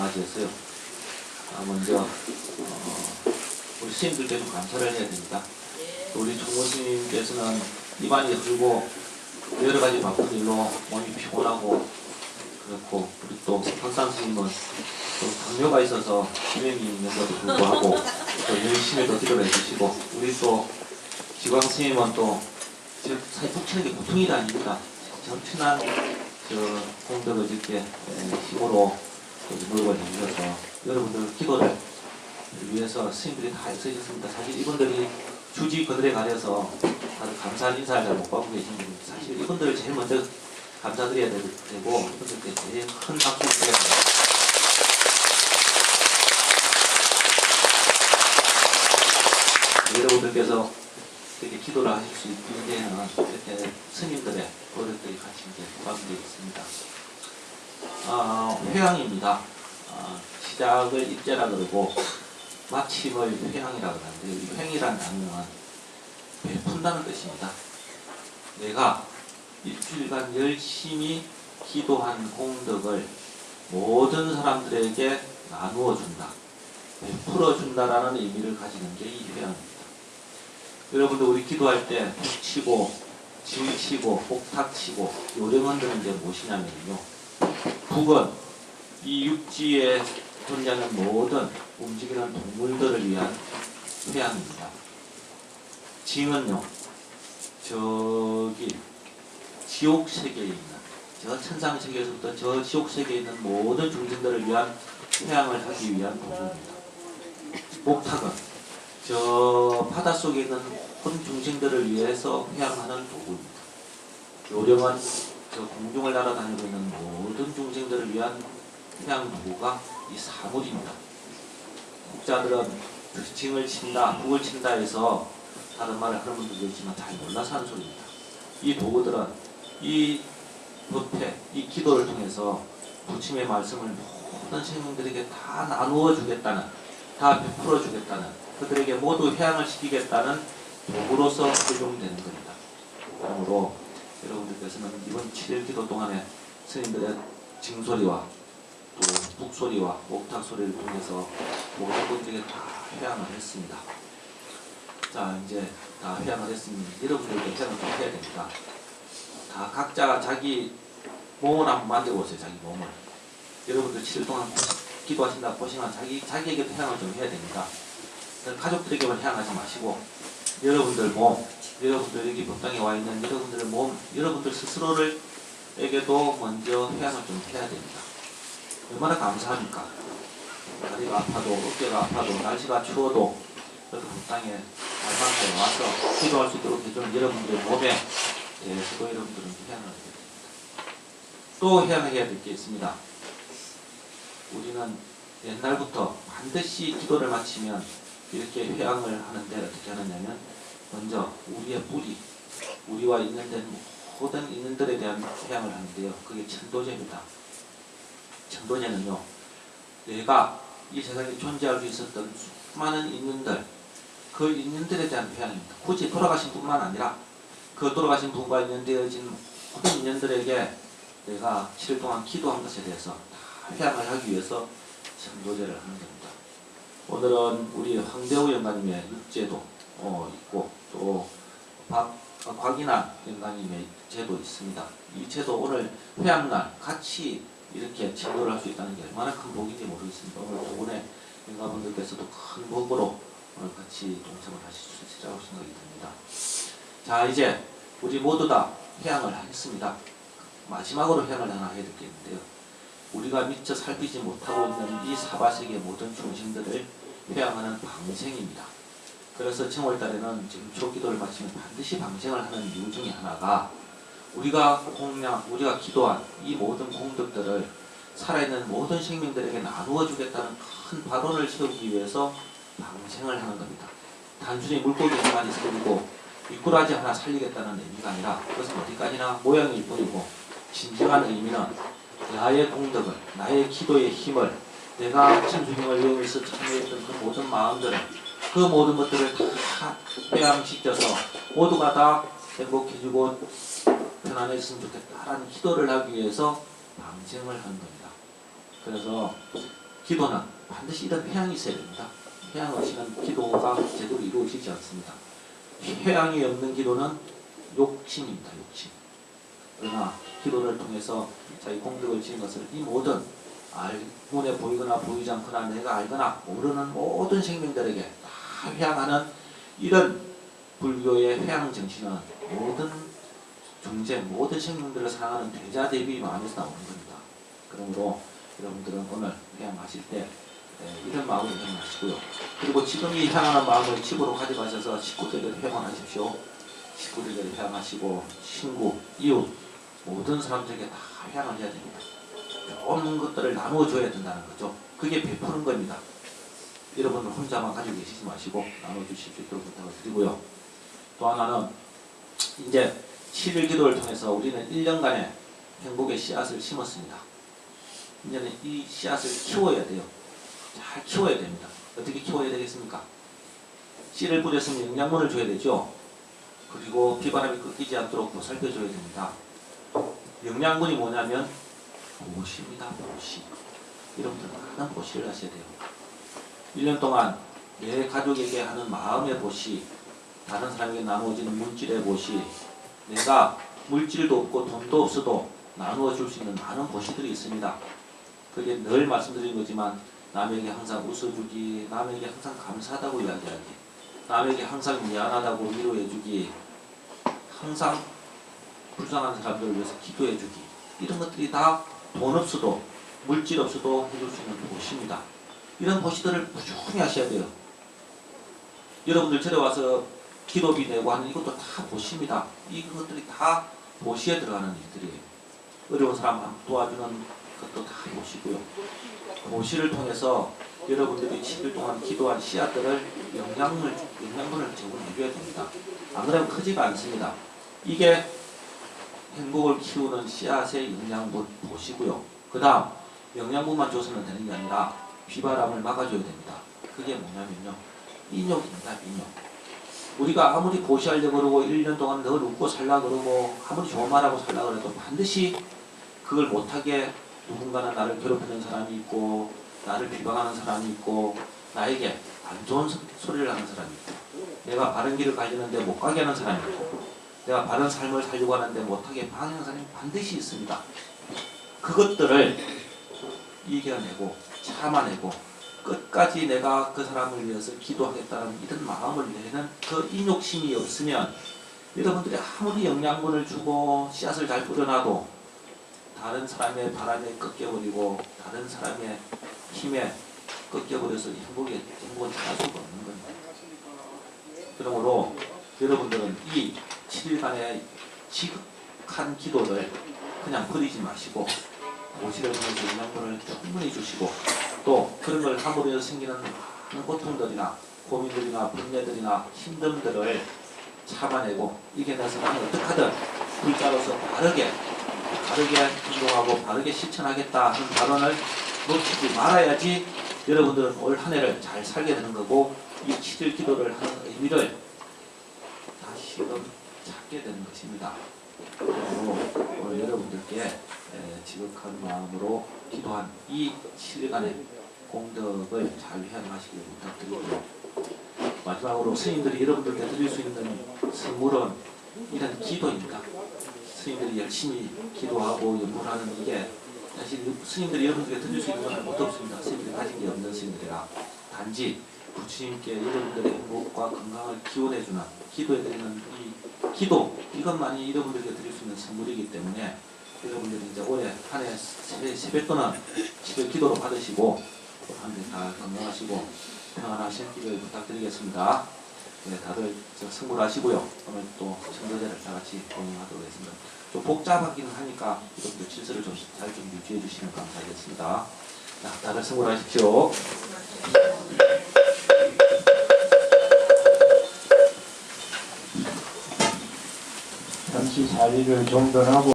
맞이했어요. 아, 먼저 어, 우리 스님들께도 감사를 해야 됩니다. 또 우리 총무 스님께서는 입안이 흐르고 여러 가지 바쁜 일로 몸이 피곤하고 그렇고 우리 또 황상 스님은 또 당뇨가 있어서 기능이 있는데도 불구하고 또 열심히 또 기도를 해주시고 우리 또 지광 스님은 또 지금 사실 북치는 게 보통 일이 아닙니다. 점천한 저 공덕을 이렇게 에, 힘으로 노력을 해주셔서 여러분들 기도를 위해서 스님들이 다 애쓰셨습니다. 사실 이분들이 주지 그들에 가려서 다들 감사한 인사를 잘 못 받고 계신 분이 사실 이분들을 제일 먼저 감사드려야 되- 되고 이분들께 제일 큰 박수를 드려야 됩니다. 여러분들께서 이렇게 기도를 하실 수 있는 데에는 이렇게 스님들의 노력들이 같이 이제 부각되어 있습니다. 아, 회양입니다. 아, 시작을 입제라 그러고 마침을 회양이라고 하는데 이 횡이란 단어는 베푼다는 뜻입니다. 내가 일주일간 열심히 기도한 공덕을 모든 사람들에게 나누어 준다. 베풀어 준다라는 의미를 가지는 게 이 회양입니다. 여러분들 우리 기도할 때 북치고 지치고 복탁치고 요령을 드는 게 무엇이냐면요. 북은 이 육지에 존재하는 모든 움직이는 동물들을 위한 회양입니다. 징은요. 저기 지옥 세계에 있는 저 천상 세계에서부터 저 지옥 세계에 있는 모든 중생들을 위한 회양을 하기 위한 도구입니다. 목탁은 저 바다 속에 있는 온 중생들을 위해서 회양하는 도구입니다. 요령은 저 공중을 날아다니고 있는 모든 중생들을 위한 도구가 이 사물입니다. 국자들은 징을 친다, 북을 친다 해서 다른 말을 하는 분들도 있지만 잘 몰라서 하는 소리입니다. 이 도구들은 이 법회, 이 기도를 통해서 부침의 말씀을 모든 생명들에게 다 나누어 주겠다는, 다 베풀어 주겠다는, 그들에게 모두 회양을 시키겠다는 도구로서 활용되는 겁니다. 그러므로 여러분들께서는 이번 7일 기도 동안에 스님들의 징소리와 또 북소리와 옥탁 소리를 통해서 모든 분들에게 다 회양을 했습니다. 자 이제 다 회양을 했으니 여러분들도 회양을 좀 해야 됩니다. 다 각자 자기 몸을 한번 만들어 보세요. 자기 몸을. 여러분들 7일 동안 기도하신다 보시면 자기 자기에게도 회양을 좀 해야 됩니다. 가족들에게만 회양하지 마시고 여러분들 몸, 여러분들 여기 법당에 와 있는 여러분들 몸, 여러분들 스스로를 에게도 먼저 회양을 좀 해야 됩니다. 얼마나 감사합니까? 다리가 아파도 어깨가 아파도 날씨가 추워도 여기 법당에 알만하게 와서 기도할 수 있도록 해주는 여러분들의 몸에 대해서도 여러분들은 회양을 해야 됩니다. 또 회양해야 될 게 있습니다. 우리는 옛날부터 반드시 기도를 마치면 이렇게 회양을 하는데 어떻게 하느냐면 먼저 우리의 뿌리, 우리와 있는데 모든 있는들에 대한 회양을 하는데요. 그게 천도제입니다. 천도제는요, 내가 이 세상에 존재하고 있었던 수많은 있는들, 그 있는들에 대한 회양입니다. 굳이 돌아가신 분만 아니라 그 돌아가신 분과 연되어진 모든 인연들에게 내가 7일 동안 기도한 것에 대해서 다 회양을 하기 위해서 천도제를 하는 겁니다. 오늘은 우리 황대우 영가님의 육제도 어, 있고 또 박, 어, 곽인아 영가님의 제도 있습니다. 이 제도 오늘 회양날 같이 이렇게 제도를 할 수 있다는 게 얼마나 큰 복인지 모르겠습니다. 오늘 두 분의 영가분들께서도 큰 복으로 오늘 같이 동참을 하실 수 있으리라고 생각이 듭니다. 자 이제 우리 모두 다 회양을 하겠습니다. 마지막으로 회양을 하나 해야 되겠는데요. 우리가 미처 살피지 못하고 있는 이 사바세계 모든 중심들을 회양하는 방생입니다. 그래서 정월달에는 지금 초기도를 마치면 반드시 방생을 하는 이유 중에 하나가 우리가 공양, 우리가 기도한 이 모든 공덕들을 살아있는 모든 생명들에게 나누어 주겠다는 큰 발언을 세우기 위해서 방생을 하는 겁니다. 단순히 물고기 하나만 살리고 미꾸라지 하나 살리겠다는 의미가 아니라 그것은 어디까지나 모양일 뿐이고 진정한 의미는 나의 공덕을, 나의 기도의 힘을, 내가 천주경을 이용해서 참여했던 그 모든 마음들을, 그 모든 것들을 다 회양시켜서 모두가 다 행복해지고 편안했으면 좋겠다라는 기도를 하기 위해서 방생을 하는 겁니다. 그래서 기도는 반드시 이런 회양이 있어야 됩니다. 회양 없이는 기도가 제대로 이루어지지 않습니다. 회양이 없는 기도는 욕심입니다. 욕심. 그러나 기도를 통해서 자기 공덕을 지은 것을 이 모든 알, 눈에 보이거나 보이지 않거나 내가 알거나 모르는 모든 생명들에게 다 회양하는 이런 불교의 회양 정신은 모든 존재, 모든 생명들을 사랑하는 대자 대비 마음에서 나오는 겁니다. 그러므로 여러분들은 오늘 회양하실 때 에, 이런 마음을 회양하시고요. 그리고 지금 이 향하는 마음을 집으로 가져가셔서 식구들에게 회양하십시오. 식구들에게 회양하시고 친구, 이웃 모든 사람들에게 다 회양을 해야 됩니다. 없는 것들을 나누어 줘야 된다는 거죠. 그게 베푸는 겁니다. 여러분은 혼자만 가지고 계시지 마시고 나눠 주실 수 있도록 부탁을 드리고요. 또 하나는 이제 7일 기도를 통해서 우리는 1년간의 행복의 씨앗을 심었습니다. 이제는 이 씨앗을 키워야 돼요. 잘 키워야 됩니다. 어떻게 키워야 되겠습니까? 씨를 뿌렸으면 영양분을 줘야 되죠. 그리고 비바람이 꺾이지 않도록 보살펴줘야 됩니다. 영양분이 뭐냐면 보시입니다. 보시. 여러분들 많은 보시를 하셔야 돼요. 1년 동안 내 가족에게 하는 마음의 보시, 다른 사람에게 나누어지는 물질의 보시, 내가 물질도 없고 돈도 없어도 나누어 줄 수 있는 많은 보시들이 있습니다. 그게 늘 말씀드린 거지만 남에게 항상 웃어주기, 남에게 항상 감사하다고 이야기하기, 남에게 항상 미안하다고 위로해주기, 항상 불쌍한 사람들을 위해서 기도해주기 이런 것들이 다 돈 없어도 물질 없어도 해줄 수 있는 보시입니다. 이런 보시들을 꾸준히 하셔야 돼요. 여러분들 절에 와서 기도비 내고 하는 이것도 다 보시입니다. 이것들이 다 보시에 들어가는 일들이에요. 어려운 사람 도와주는 것도 다 보시고요. 보시를 통해서 여러분들이 7일 동안 기도한 씨앗들을 영양을, 영양분을 제공해줘야 됩니다. 안 그러면 크지가 않습니다. 이게 행복을 키우는 씨앗의 영양분 보시고요. 그 다음 영양분만 줘서는 되는 게 아니라 비바람을 막아줘야 됩니다. 그게 뭐냐면요. 인욕입니다. 인욕. 우리가 아무리 보시하려고 그러고 1년 동안 늘 웃고 살라 그러고 아무리 좋은 말하고 살라 그래도 반드시 그걸 못하게 누군가는 나를 괴롭히는 사람이 있고 나를 비방하는 사람이 있고 나에게 안 좋은 소- 소리를 하는 사람이 있고 내가 바른 길을 가려는데 못 가게 하는 사람이 있고 내가 바른 삶을 살려고 하는데 못하게 방해하는 사람이 반드시 있습니다. 그것들을 이겨내고 참아내고 끝까지 내가 그 사람을 위해서 기도하겠다는 이런 마음을 내는 그 인욕심이 없으면 여러분들이 아무리 영양분을 주고 씨앗을 잘 뿌려놔도 다른 사람의 바람에 꺾여버리고 다른 사람의 힘에 꺾여버려서 행복에 행복을 찾을 수가 없는 겁니다. 그러므로 여러분들은 이 7일간의 지극한 기도를 그냥 버리지 마시고 오시를 통해서 영양분을 충분히 주시고 또 그런 걸 함으로 생기는 고통들이나 고민들이나 분야들이나 힘듦들을 참아내고 이겨내서 나는 어떻게 하든 불자로서 바르게 바르게 행동하고 바르게 실천하겠다 하는 발언을 놓치지 말아야지 여러분들은 올 한 해를 잘 살게 되는 거고 이 7일 기도를 하는 의미를 다시금 찾게 되는 것입니다. 그리고 오늘 여러분들께 에, 지극한 마음으로 기도한 이 7일간의 공덕을 잘 회양하시길 부탁드리고요. 마지막으로 스님들이 여러분들께 드릴 수 있는 선물은 이런 기도입니다. 스님들이 열심히 기도하고 연구하는 이게 사실 스님들이 여러분들께 드릴 수 있는 건 아무것도 없습니다. 스님들이 가진 게 없는 스님들이라 단지 부처님께 여러분들의 행복과 건강을 기원해주는 기도해드리는 이 기도 이것만이 여러분들께 드릴 수 있는 선물이기 때문에 여러분들이 이제 올해 한 해 세배 또는 집에 기도로 받으시고 한해다 건강하시고 평안하시기를 부탁드리겠습니다. 네, 다들 저 승부하시고요. 오늘 또 청도제를 다 같이 공유하도록 하겠습니다. 좀 복잡하기는 하니까 이렇게 질서를 좀 잘 좀 유지해 주시면 감사하겠습니다. 자, 다들 승부하십시오. 잠시 자리를 정돈하고